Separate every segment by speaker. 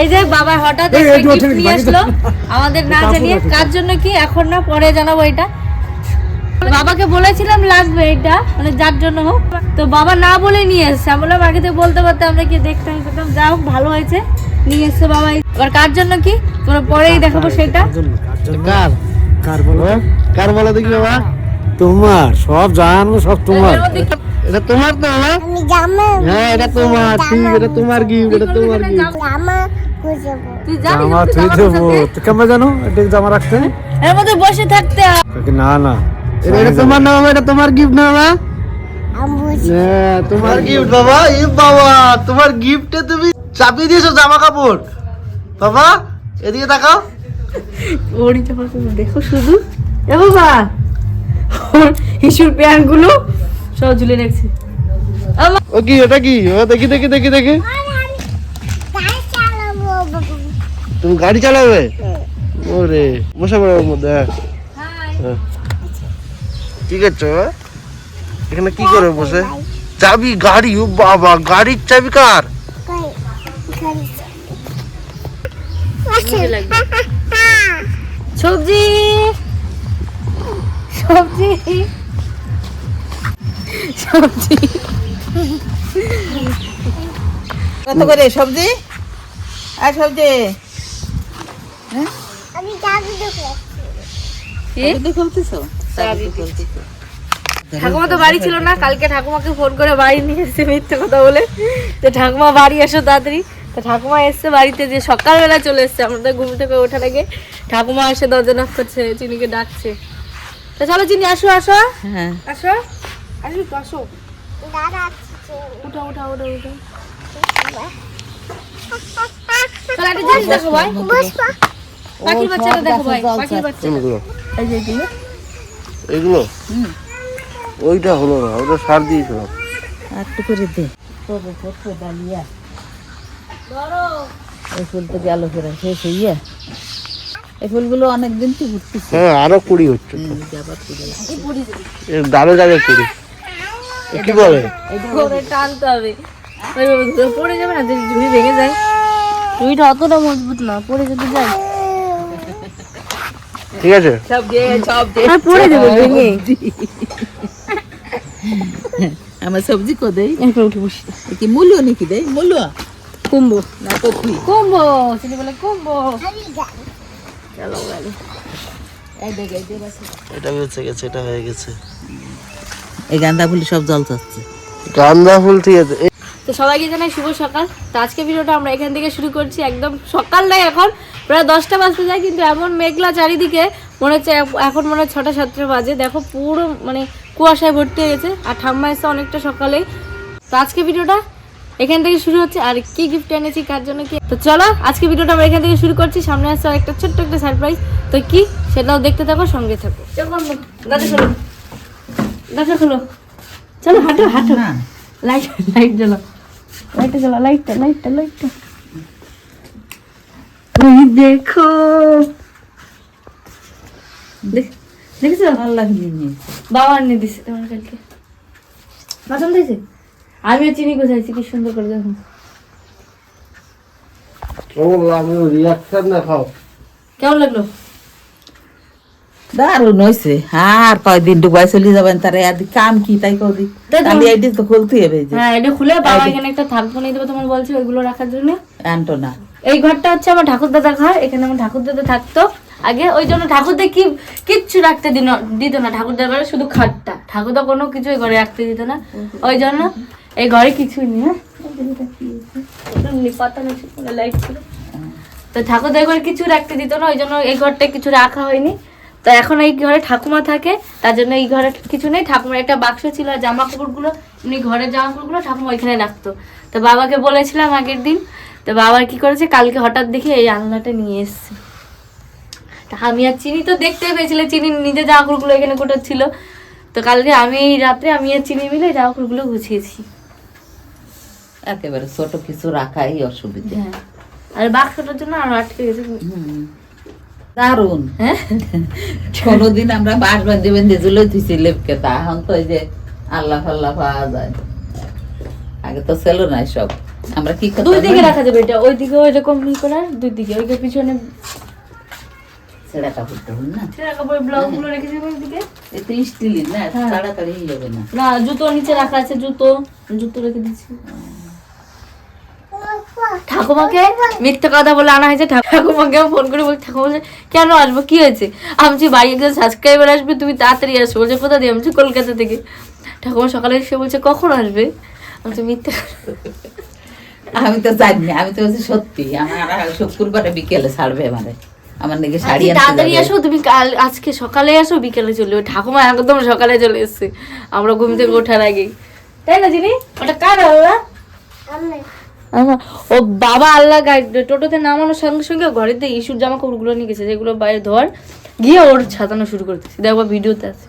Speaker 1: এই যে বাবা হঠাৎ নিয়ে আসলো। আমাদের না জানিয়ে কার জন্য কি এখন না পরে জানাব এটা। বাবাকে বলেছিলাম লাগবে এটা মানে যার জন্য হোক। তো বাবা না বলে নিয়ে এসছে। আমি বললাম আগে থেকে বলতে পারতে আমরা কি দেখতাম করতাম যা হোক ভালো হয়েছে। নিয়ে এসছে বাবা। এবার কার জন্য কি? তোমরা পরেই দেখাবো সেটা।
Speaker 2: কার কার বলো তো?
Speaker 3: কার বলো দেখি বাবা।
Speaker 2: তোমার সব জানব সব তোমার।
Speaker 3: এটা তোমার তো বাবা। হ্যাঁ এটা তোমার ঠিক এটা তোমার গিফট এটা তোমার গিফট
Speaker 1: তুই
Speaker 2: জামা
Speaker 1: তুই
Speaker 2: তুই দেবো? কেমন জানো? এটা জামা রাখতে?
Speaker 1: এর মধ্যে বসে থাকতে হয়।
Speaker 2: না না।
Speaker 3: এটা তোমার না বাবা এটা তোমার গিফট না বাবা? হ্যাঁ তোমার গিফট বাবা। ই বাবা তোমার গিফটে তুমি চাপিয়ে দিয়েছ জামা কাপড়। বাবা এদিকে তাকাও।
Speaker 1: ওরই জামা কাপড় দেখো শুধু। এ বাবা হিসুর প্যান্টগুলো সব ঝুলে রাখছে।
Speaker 3: ও কি এটা কি? ও দেখি দেখি দেখি দেখি। তুমি গাড়ি চালাবে? ওরে বসে পড়ো ওর মধ্যে হ্যাঁ। হ্যাঁ। কি করছ এখানে কি করে বসে? চাবি গাড়ি ও বাবা গাড়ির চাবি কার।
Speaker 1: সবজি। সবজি। সবজি।
Speaker 4: কত করে সবজি? আর সবজি।
Speaker 5: আমি জাদু দেখো
Speaker 1: ঠাকুমা তো বাড়ি ছিল না কালকে ঠাকুমাকে ফোন করে বাড়ি নিয়ে এসেছে মিথ্যে কথা বলে। যে ঠাকুমা বাড়ি এসো তাড়াতাড়ি। তো ঠাকুমা এসছে বাড়িতে যে সকালবেলা চলে এসছে আমাদের ঘুম থেকে ওঠার আগে। ঠাকুমা এসে দরজা knock করছে চিনিকে ডাকছে। তো চলো চিনি আসো আসো।
Speaker 4: হ্যাঁ।
Speaker 1: আসো। আসো তো আসো। উঠো উঠো উঠো উঠো। চলো একটা জিনিস দেখো ভাই। পাখির বাচ্চাটা দেখো ভাই পাখির বাচ্চা
Speaker 4: এই যে এগুলো।
Speaker 3: এগুলো? ওইটা হলো না ওটা সার দিয়েছিলাম।
Speaker 4: একটু করে দে। তবে ডালিয়া। এই ফুল তো গেল ফেরা শেষ হইয়া এই ফুলগুলো অনেকদিন তো ঘুরতেছে।
Speaker 3: হ্যাঁ আরও কুড়ি হচ্ছে এর দাবে কুড়ি। এ কি বলে?
Speaker 1: ধরে টানতে হবে। ওইভাবে ঘুরে পড়ে যাবে না যদি ঝুড়ি ভেঙে যায়। ঝুড়িটা অতটা মজবুত না পড়ে যদি যায়।
Speaker 3: ঠিক আছে?
Speaker 4: সব দে সব দে
Speaker 1: আর পড়ে যাবে ভেঙে।
Speaker 4: আমার সবজি কো দেই।
Speaker 1: এরপর উঠে বসি।
Speaker 4: কি মূল্য নাকি দেই? মূল্য?
Speaker 1: কুম্বো।
Speaker 4: না কপি।
Speaker 1: কুম্বো বলে কুম্বো।
Speaker 4: আছে।
Speaker 3: এটা বেঁচে গেছে এটা হয়ে গেছে।
Speaker 4: এই গাঁদা ফুল সব জল চাচ্ছে।
Speaker 3: গান্দা ফুল ঠিক আছে
Speaker 1: তো সবাইকে জানাই শুভ সকাল। তো আজকে ভিডিওটা আমরা এখান থেকে শুরু করছি। একদম সকাল নাই এখন প্রায় দশটা বাজতে যায় কিন্তু এমন মেঘলা চারিদিকে মনে হচ্ছে এখন মনে হয় ছটা সাতটা বাজে। দেখো পুরো মানে কুয়াশায় ভর্তি হয়ে গেছে আর ঠাম্মা এসে অনেকটা সকালেই। তো আজকে ভিডিওটা এখান থেকে শুরু হচ্ছে আর কি গিফট এনেছি কার জন্য কি? তো চলো আজকে ভিডিওটা আমরা এখান থেকে শুরু করছি। সামনে আসছে একটা ছোট্ট একটা সারপ্রাইজ তো কি? সেটাও দেখতে থাকো সঙ্গে থাকো। দাদা খোলো। দাদা খোলো। চলো হাঁটো হাঁটো। লাইট লাইট জ্বালাও। লাইটটা জ্বালাও লাইটটা লাইটটা লাইটটা ওই দেখো। দেখ- দেখেছ?
Speaker 4: ভালো লাগলি নি
Speaker 1: বাবা এনে দিছে তোমার কালকে পছন্দ হয়েছে আমিও চিনি গোছাইছি কি সুন্দর করে দেখো।
Speaker 3: ও আমি রিয়াকশন দেখাও।
Speaker 1: কেমন লাগল?
Speaker 4: দারুণ হয়েছে আর কয়দিন ডুবাই চলে যাবেন তারা আর কাম কি তাই কদি। তাহলে এইটি তো খুলতে হবে
Speaker 1: হ্যাঁ এটা খুলে বাবা এখানে একটা থাকব নিয়ে দেবো তোমার বলছে ওইগুলো রাখার জন্য।
Speaker 4: আনটো না
Speaker 1: এই ঘরটা হচ্ছে আমার ঠাকুর দাদা ঘর এখানে আমার ঠাকুর দাদা থাকতো। আগে ওই জন্য ঠাকুরদা কি কিচ্ছু রাখতে দিন দিত না ঠাকুর ঘরে শুধু খাটটা। ঠাকুরদা কোনো কিছুই ঘরে রাখতে দিত না। ওই জন্য এই ঘরে কিছুই নেই হ্যাঁ? এই তো ঠাকুরদা ঘরে কিছু রাখতে দিত না ওই জন্য এই ঘরটা কিছু রাখা হয়নি। তো এখন এই ঘরে ঠাকুমা থাকে তার জন্য এই ঘরে কিছু নেই। ঠাকুমার একটা বাক্স ছিল আর জামা কাপড়গুলো এমনি ঘরের জামা কাপড়গুলো ঠাকুমা ওইখানে রাখতো। তো বাবাকে বলেছিলাম আগের দিন তো বাবা কি করেছে কালকে হঠাৎ দেখে এই আলনাটা নিয়ে এসছে। তা আমি আর চিনি তো দেখতেই পেয়েছিল চিনি নিজে জামা কাপড়গুলো এখানে কোটাচ্ছিল। তো কালকে আমি এই রাত্রে আমি আর চিনি মিলে জামা কাপড়গুলো গুছিয়েছি।
Speaker 4: একেবারে ছোট কিছু রাখাই অসুবিধা।
Speaker 1: হ্যাঁ। আর বাক্সটার জন্য আরও আটকে গেছে।
Speaker 4: দারুণ
Speaker 1: হ্যাঁ?
Speaker 4: কোনোদিন আমরা বান্ধি বান্ধি দিছি লেপকে তা এখন তো যে আল্লাহ ফাল্লাহ পাওয়া যায়। আগে তো সব আমরা কি
Speaker 1: দুই দিকে রাখা যাবে এটা ওই এরকম ই করার দুই দিকে ওই পিছনে।
Speaker 4: ছেঁড়া কাপড় না?
Speaker 1: ছেঁড়া কাপড়ের ব্লাউজগুলো রেখে দেবে ওইদিকে
Speaker 4: এই তো স্টিলের না
Speaker 1: হ্যাঁ।
Speaker 4: তাড়াতাড়ি হয়ে যাবে না।
Speaker 1: না জুতো নিচে রাখা আছে জুতো জুতো রেখে দিচ্ছি। ঠাকুমাকে মিথ্যে কথা বলে আনা হয়েছে ঠাক- ঠাকুমাকে ফোন করে বলছি ঠাকুমা বলছে কেন আসব? কি হয়েছে? আমি বাড়ি একজন সাবস্ক্রাইবার আসবে তুমি তাড়াতাড়ি আসো। বলছে কোথা দিয়ে? আমি কলকাতা থেকে। ঠাকুমা সকালে এসে বলছে কখন আসবে? আমি বলছি মিথ্যে
Speaker 4: আমি তো জানি না, আমি তো বলছি সত্যি আমার শুক্রবারে বিকেলে ছাড়বে আমারে। আমার নাকি শাড়ি
Speaker 1: তাড়াতাড়ি আসো তুমি কাল আজকে সকালে আসো বিকেলে চলে ঠাকুমা একদম সকালে চলে এসছে। আমরা ঘুম থেকে ওঠার আগেই। তাই না জিনি? ওটা কার আল্লাহ ও বাবা আল্লাহ টোটোতে নামানোর সঙ্গে সঙ্গে ঘরেতে ইস্যুর জামা কাপড়গুলো নিয়ে গেছে যেগুলো বাইরে ধোয়ার গিয়ে ওর ছাতানো শুরু করতেছি দেখো ভিডিওতে আছে।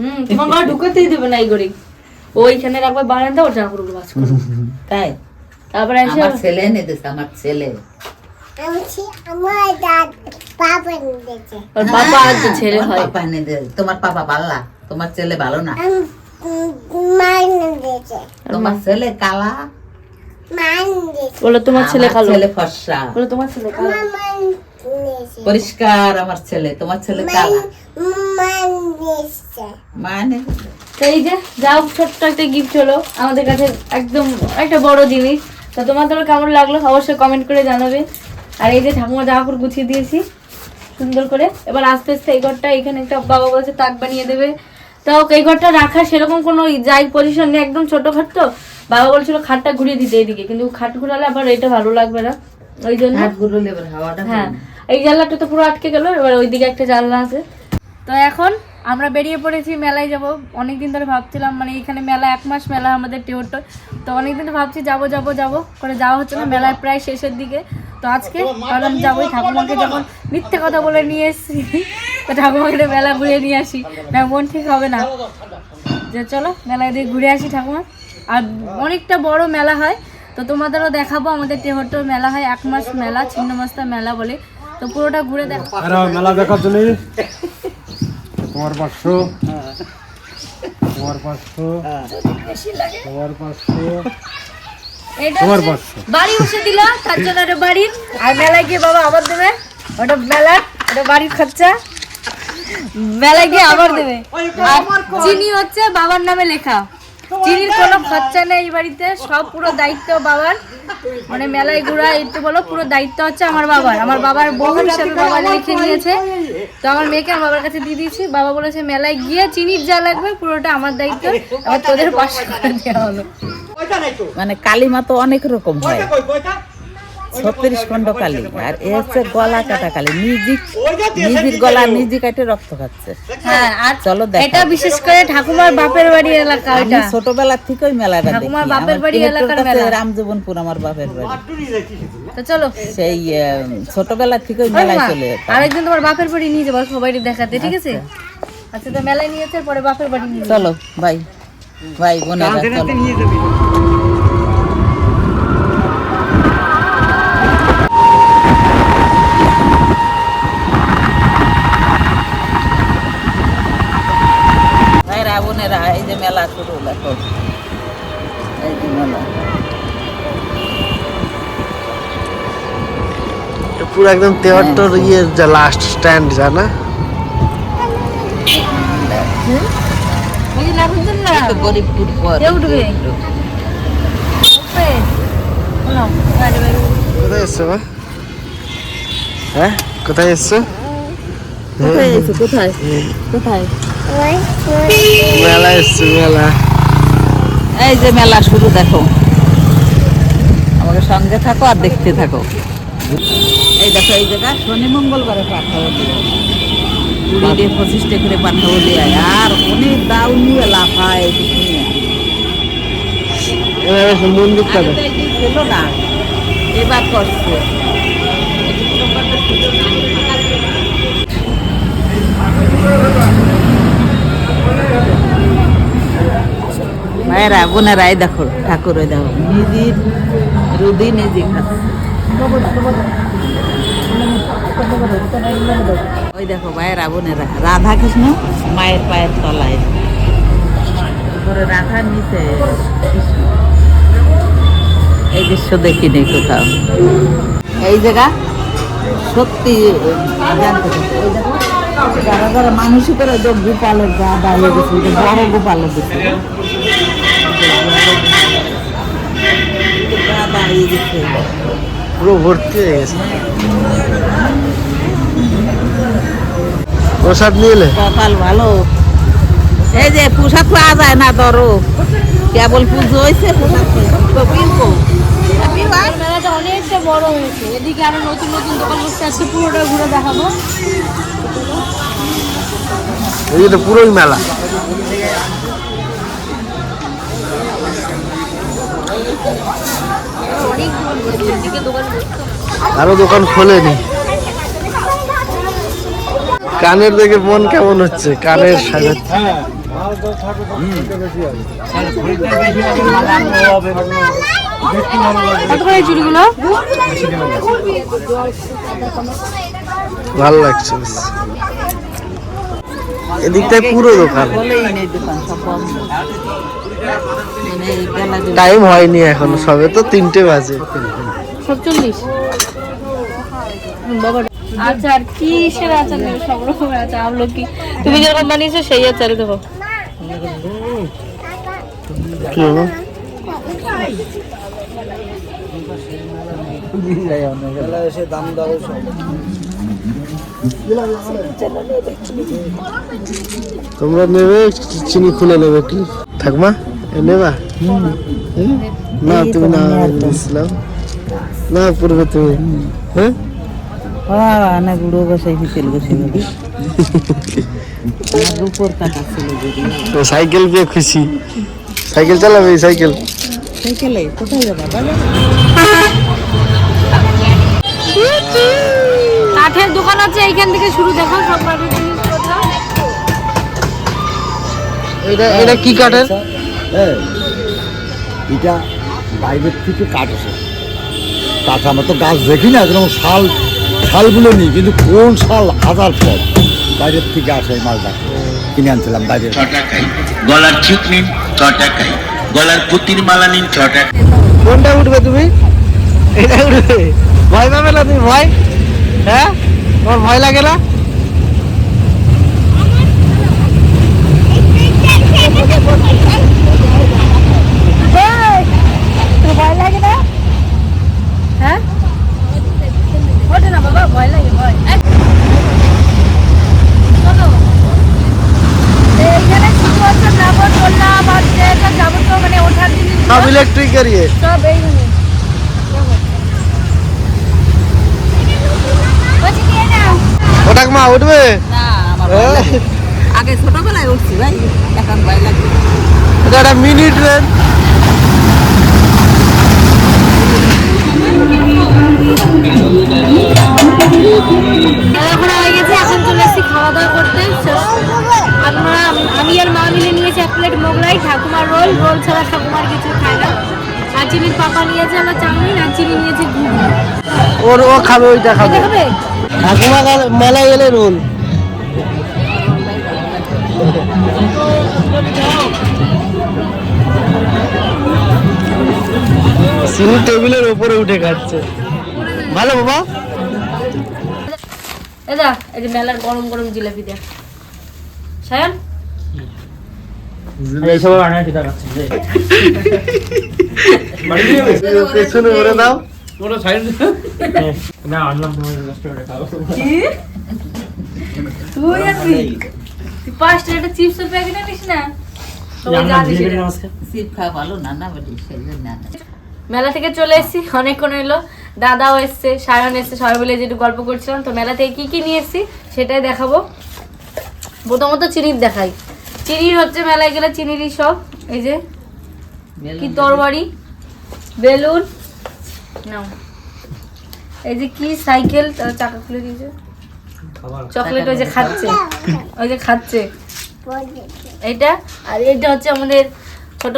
Speaker 1: হুম তোমার ঢুকাতেই দেবে না এই ঘরে ওইখানে রাখবে বারান্দা ওর জামা কাপড়গুলো বাস করবে
Speaker 4: তাই?
Speaker 1: তারপরে এসে
Speaker 4: আমার ছেলে এনে দিছে আমার ছেলে। তোমার পাপা তোমার পাপা ভাল্লা তোমার ছেলে ভালো না। তোমার ছেলে কালা।
Speaker 1: বলো তোমার ছেলে কালো।
Speaker 4: ছেলে ফর্সা।
Speaker 1: বলো তোমার ছেলে কালো।
Speaker 4: পরিষ্কার আমার ছেলে তোমার ছেলে কালা।
Speaker 5: মান?
Speaker 4: মানে
Speaker 1: এই যে যাও ছোট্ট একটা গিফট হলো। আমাদের কাছে একদম একটা বড় জিনিস। তো তোমাদের কেমন লাগল অবশ্যই কমেন্ট করে জানাবে। আর এই যে ঠাকুমা জামা কাপড় গুছিয়ে দিয়েছি সুন্দর করে। এবার আস্তে আস্তে এই ঘরটা এখানে একটা বাবা বলছে তাক বানিয়ে দেবে। তাও এই ঘরটা রাখা সেরকম কোনো যাই পজিশন নেই একদম ছোট খাট তো। বাবা বলছিল খাটটা ঘুরিয়ে দিতে এইদিকে কিন্তু খাট ঘুরালে আবার এটা ভালো লাগবে না। ওই জন্য হ্যাঁ এই জানলাটা তো পুরো আটকে গেল এবার ওইদিকে একটা জানলা আছে। তো এখন আমরা বেরিয়ে পড়েছি মেলায় যাব। অনেকদিন ধরে ভাবছিলাম মানে এখানে মেলা এক মাস মেলা আমাদের টেওরটোর তো অনেকদিন ধরে ভাবছি যাব যাব যাব। করে যাওয়া হচ্ছে না মেলায় প্রায় শেষের দিকে। তো আজকে ভাবলাম যাবোই ঠাকুমাকে যখন মিথ্যে কথা বলে নিয়ে এসেছি তো ঠাকুমাকে মেলা ঘুরে নিয়ে আসি। না মন ঠিক হবে না? যে চলো মেলায় দিয়ে ঘুরে আসি ঠাকুমা। আর অনেকটা বড় মেলা হয়। তো তোমাদেরও দেখাবো আমাদের টেহট্টর মেলা হয় এক মাস মেলা ছিন্নমস্তা মেলা বলে। তো পুরোটা ঘুরে দেখো
Speaker 2: মেলা দেখার জন্য। তোমার পাঁচশো। তোমার পাঁচশো। তোমার পাঁচশো। তোমার পাঁচশো।
Speaker 1: বাড়ি বসে দিল তার জন্য বাড়ির। আর মেলায় গিয়ে বাবা আবার দেবে। ওটা ওটা বাড়ির খরচা। মেলায় গিয়ে আবার দেবে। চিনি হচ্ছে বাবার নামে লেখা। চিনির কোনো খরচা নেই এই বাড়িতে সব পুরো দায়িত্ব বাবার। মানে মেলায় ঘোরা একটু বলো পুরো দায়িত্ব হচ্ছে আমার বাবার। আমার বাবার বউ হিসাবে বাবা লিখে নিয়েছে। তো আমার মেয়েকে আমার বাবার কাছে দিয়ে দিয়েছি। বাবা বলেছে মেলায় গিয়ে চিনির যা লাগবে পুরোটা আমার দায়িত্ব। আবার তোদের পাশে করে দেওয়া হলো।
Speaker 4: মানে কালিমা তো অনেক রকম হয়। ছত্রিশ খন্ড কালি আর এ হচ্ছে গলা কাটা কালি নিজে নিজের গলা নিজে কাটে রক্ত খাচ্ছে।
Speaker 1: হ্যাঁ আর
Speaker 4: চলো দেখো।
Speaker 1: এটা বিশেষ করে ঠাকুমার বাপের বাড়ি এলাকা ওইটা।
Speaker 4: ছোটবেলা থেকেই মেলাটা দেখি
Speaker 1: ঠাকুমার বাপের বাড়ি এলাকার মেলা।
Speaker 4: রামজীবনপুর আমার বাপের বাড়ি।
Speaker 1: তো চলো।
Speaker 4: সেই ছোটবেলা থেকেই
Speaker 1: ওই
Speaker 4: মেলায় চলে
Speaker 1: আরেকদিন তোমার বাপের বাড়ি নিয়ে যাব সবাই দেখাতে ঠিক আছে? আচ্ছা। তো মেলায় নিয়েছে পরে বাপের বাড়ি নিয়ে।
Speaker 4: চলো ভাই ভাই বোনেরা চলো। বোনেরা এই যে মেলা শুরু দেখো। এই যে মেলা।
Speaker 3: পুরো একদম তেওয়ারটার ইয়ে যা লাস্ট স্ট্যান্ড
Speaker 1: যে না
Speaker 4: গরিবপুর পর
Speaker 1: উঠবে?
Speaker 3: কোথায় এসছো হ্যাঁ? কোথায় এসছো?
Speaker 1: কোথায় এসো? কোথায়? কোথায়?
Speaker 3: মেলা এসছো মেলা।
Speaker 4: এই যে মেলা শুরু দেখো। আমাকে সঙ্গে থাকো আর দেখতে থাকো। এই দেখো এই জায়গা শনি মঙ্গলবারে পাঠাবো। দিয়ে কুড়ি দিয়ে পঁচিশটা করে পাঠাবো দিয়ে। আর অনেক দাও নিয়ে লাফায়
Speaker 3: মন্দিরটা
Speaker 4: ছিল না? এবার করছে। ভাইয়েরা বোনেরা এই দেখো ঠাকুর ওই দেখো। নিজের রুদি নিজে ওই দেখো ভাইয়েরা বোনেরা রাধা কৃষ্ণ মায়ের পায়ের তলায়। উপরে রাধার নিচে এই দৃশ্য দেখিনি কোথাও। এই জায়গা সত্যি জানতে চাই। দেখো, যারা যারা মানুষই করে গোপালের গা দাঁড়িয়ে গেছে বড় গোপালের গেছে
Speaker 3: পুরো ভর্তি হয়ে গেছে। প্রসাদ নিয়ে এলে
Speaker 4: কপাল ভালো। এই যে পোশাক পাওয়া যায় না ধরো। কেবল পুজো হয়েছে
Speaker 1: মেলাটা অনেকটা বড় হয়েছে। এদিকে আরও নতুন নতুন দোকান বসতে আছে পুরোটা ঘুরে দেখাবো।
Speaker 3: এই তো পুরোই মেলা।
Speaker 1: আরও দোকান
Speaker 3: খোলেনি। কানের দেখে মন কেমন হচ্ছে? কানের
Speaker 1: চুড়িগুলো?
Speaker 3: ভালো লাগছে এদিকটায় পুরো দোকান।
Speaker 4: সব মানে
Speaker 3: টাইম হয়নি এখন সবে তো তিনটে বাজে।
Speaker 1: সবচল্লিশ। আর কিসের আচার নেবে? সব রকমের আচার তুমি যেরকম বানিয়েছো, সেই
Speaker 3: কি হলো? তোমরা নেবে, চিনি খুলে নেবে কি? থাকমা নেবা? না তুমি না দিয়েছিলাম না পূর্বে তুমি। হ্যাঁ?
Speaker 4: বাবা না গুঁড়ো বসাই তেল বসে গেল আমার উপর কাটা ছিল
Speaker 3: তো সাইকেল পেয়ে খুশি। সাইকেল চালাবে সাইকেল?
Speaker 4: সাইকেলে কোথায় যাবা? বলো।
Speaker 1: কাঠের দোকান আছে এইখান থেকে শুরু দেখো সব কাঠের জিনিস কোথাও।
Speaker 3: এটা এটা কি কাঠের?
Speaker 6: হ্যাঁ এটা বাইরের থেকে কাঠ আসে কাঠ আমরা তো গাছ দেখি না যেরকম শাল শালগুলো নিই কিন্তু কোন শাল হাজার ফল? বাইরের থেকে আসে এই মালটা। কিনে আনছিলাম বাইরে
Speaker 7: ছ টাকায় গলার চিপ নিন ছ টাকায় গলার পুতির মালা নিন ছ টাকা
Speaker 3: কোনটা উঠবে তুমি? এটা উঠবে। ভয় পাবে না তুমি? ভয়? হ্যাঁ? তোমার ভয় লাগে না
Speaker 1: ভয় লাগে না হ্যাঁ ওঠে না বাবা ভয় লাগে ভয় এই, শোনো, এইখানে শুরু হচ্ছে নাগরদোলনা বাজছে সব যাবতীয় মানে
Speaker 3: ইলেকট্রিক ওটা মা উঠবে? হ্যাঁ?
Speaker 4: আগে ছোটবেলায় উঠছি ভাই এখন ভয় লাগে
Speaker 3: এটা একটা মিনি ট্রেন
Speaker 1: এখন হয়ে গেছে এখন চলে এসেছি খাওয়া দাওয়া করতে। আমরা আমি আর মা মিলে ঠাকুমার রোল রোল ছাড়া ঠাকুমার কিছু খায় না। আর চিনির পাপা নিয়েছে আমার চাউমিন আর চিনি নিয়েছে ঘুগনি।
Speaker 3: ওর ও খাবে ওইটা খাবে
Speaker 1: খাবে।
Speaker 3: ঠাকুমা গেলে- মেলায় গেলে রোল। সিনি টেবিলের উপরে উঠে খাচ্ছে। ভালো বাবা?
Speaker 1: এটা এই যে মেলার গরম গরম জিলাপি দেখ। সায়ন?
Speaker 3: পেছনে দাও।
Speaker 1: না
Speaker 4: ভালো না।
Speaker 1: মেলা থেকে চলে এসেছি অনেকক্ষণ এলো দাদাও এসছে সায়ন এসছে সবাই মিলে যেটু গল্প করছিলাম তো মেলা থেকে কি কি নিয়ে এসেছি সেটাই দেখাবো। প্রথমত চিনির দেখাই। চিনির হচ্ছে মেলায় গেলে চিনিরই সব এই যে। কি তরবারি? বেলুন? নাও এই যে কি সাইকেল চাকা খুলে দিয়েছে। চকলেট ওই যে খাচ্ছে। ওই যে খাচ্ছে। এইটা? আর এইটা হচ্ছে আমাদের ছোট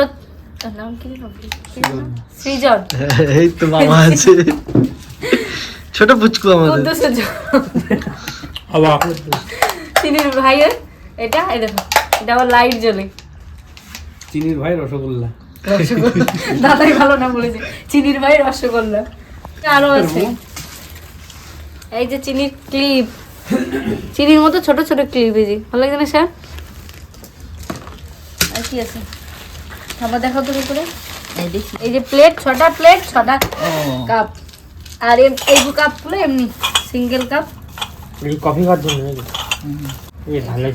Speaker 1: নাম কি? সৃজন।
Speaker 3: এই তো বাবা আছে। ছোট পুচকু আমাদের।
Speaker 1: কুদ্দুস চিনির ভাইয়ের এটা এই দেখো। এটা আবার লাইট জ্বলে।
Speaker 2: চিনির ভাই রসগোল্লা।
Speaker 1: রসগোল্লা। দাদাই ভালো না বলেছে। চিনির ভাই রসগোল্লা। আরও আছে। এই যে চিনির ক্লিপ। চিনির মতো ছোট ছোট ক্লিপ এই যে। ভালো লাগছে না স্যার? আর কি আছে? খাবার দেখাও তো কি করে
Speaker 4: এই
Speaker 1: যে প্লেট ছটা প্লেট ছটা কাপ আর এই দু কাপগুলো এমনি সিঙ্গেল কাপ
Speaker 2: কফি খাওয়ার জন্য এই ভালো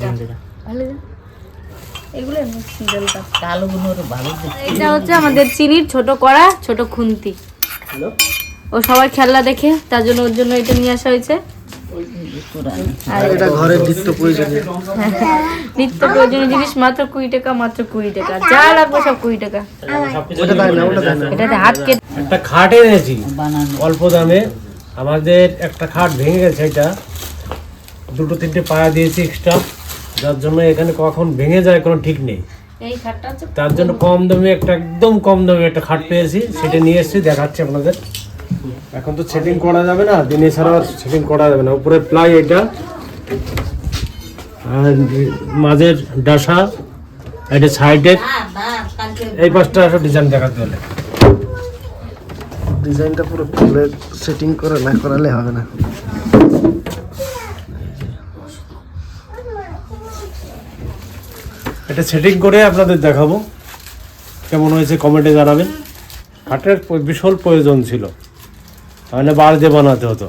Speaker 1: ভালো? এগুলো এমনি সিঙ্গেল কাপ
Speaker 4: কালো ভালো
Speaker 1: এটা হচ্ছে আমাদের চিনির ছোট কড়া ছোট খুন্তি। ও সবাই খেলনা দেখে তার জন্য ওর জন্য এটা নিয়ে আসা হয়েছে। আর
Speaker 3: ঘরের নিত্য প্রয়োজনীয়।
Speaker 1: জিনিস মাত্র কুড়ি টাকা মাত্র কুড়ি টাকা। যা লাগবে সব কুড়ি টাকা। এটাতে হাত কেটে
Speaker 2: একটা খাট এনেছি অল্প দামে। আমাদের একটা খাট ভেঙে গেছে এটা। দুটো তিনটে পায়া দিয়েছি এক্সট্রা যার জন্য এখানে কখন ভেঙে যায় কোনো ঠিক নেই।
Speaker 1: এই খাটটা
Speaker 2: তার জন্য কম দামে একটা একদম কম দামে একটা খাট পেয়েছি। সেটা নিয়ে এসেছি দেখাচ্ছি আপনাদের। এখন তো সেটিং করা যাবে না দিনে ছাড়া আর সেটিং করা যাবে না। উপরে প্লাই এটা আর মাঝের ডাসা এটা সাইডের এই পাঁচটা সব ডিজাইন দেখাতে হলে।
Speaker 3: ডিজাইনটা পুরো খুলে সেটিং করে না করালে হবে না।
Speaker 2: এটা সেটিং করে আপনাদের দেখাবো। কেমন হয়েছে কমেন্টে জানাবেন। খাটের বিশাল প্রয়োজন ছিল। মানে বাঁশ দিয়ে বানাতে হতো।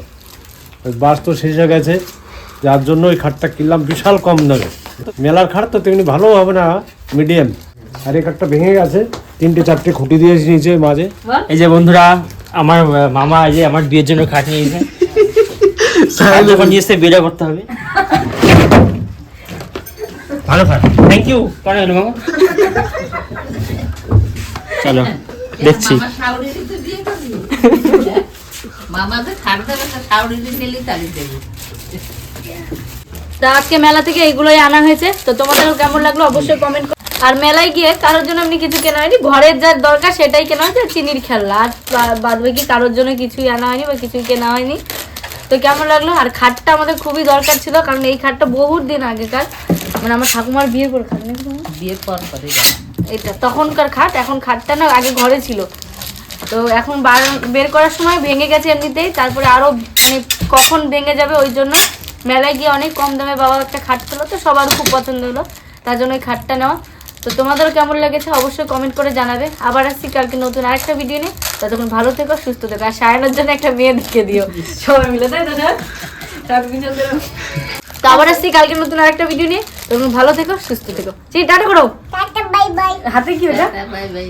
Speaker 2: বাস তো শেষ হয়ে গেছে। যার জন্য ওই খাটটা কিনলাম বিশাল কম দামে। মেলার খাট তো তেমনি ভালো হবে না মিডিয়াম আর এই খাটটা ভেঙে গেছে। তিনটে চারটে খুঁটি দিয়েছি নিচে মাঝে।
Speaker 8: এই যে বন্ধুরা আমার মামা এই যে আমার বিয়ের জন্য খাট নিয়ে এসে আর যখন নিয়ে এসে বিয়ে করতে হবে। ভালো খাট থ্যাংক ইউ কেন এলো মামা? চলো দেখছি।
Speaker 4: তো
Speaker 1: আজকে মেলা থেকে এইগুলোই আনা হয়েছে। তো তোমাদেরও কেমন লাগল অবশ্যই কমেন্ট আর মেলায় গিয়ে কারোর জন্য এমনি কিছু কেনা হয়নি? ঘরের যা দরকার সেটাই কেনা হয়েছে চিনির খেলনা আর বাদ বাকি কারোর জন্য কিছুই আনা হয়নি বা কিছুই কেনা হয়নি। তো কেমন লাগল? আর খাটটা আমাদের খুবই দরকার ছিল কারণ এই খাটটা বহুত দিন আগেকার। মানে আমার ঠাকুমার বিয়ের পর খাট নাকি
Speaker 4: বিয়ের পর পরে
Speaker 1: এটা তখনকার খাট এখন খাটটা না আগে ঘরে ছিল। তো এখন বার- বের করার সময় ভেঙে গেছে এমনিতেই তারপরে আরও মানে কখন ভেঙে যাবে ওই জন্য মেলায় গিয়ে অনেক কম দামে বাবা একটা খাট পেল তো সবার খুব পছন্দ হলো তার জন্য ওই খাটটা নেওয়া। তো তোমাদেরও কেমন লেগেছে অবশ্যই কমেন্ট করে জানাবে। আবার আসছি কালকে নতুন আরেকটা ভিডিও নিয়ে। ততক্ষণ ভালো থেকো সুস্থ থেকো। আর সায়নের জন্য একটা মেয়ে দেখে দিও। সবাই মিলে তাই তো তো আবার আসছি কালকে নতুন আরেকটা ভিডিও নিয়ে। তখন ভালো থেকো সুস্থ থেকো। সেই টাটা করো।
Speaker 5: টাটা বাই বাই
Speaker 1: হাতে কি ওটা?
Speaker 4: Bye bye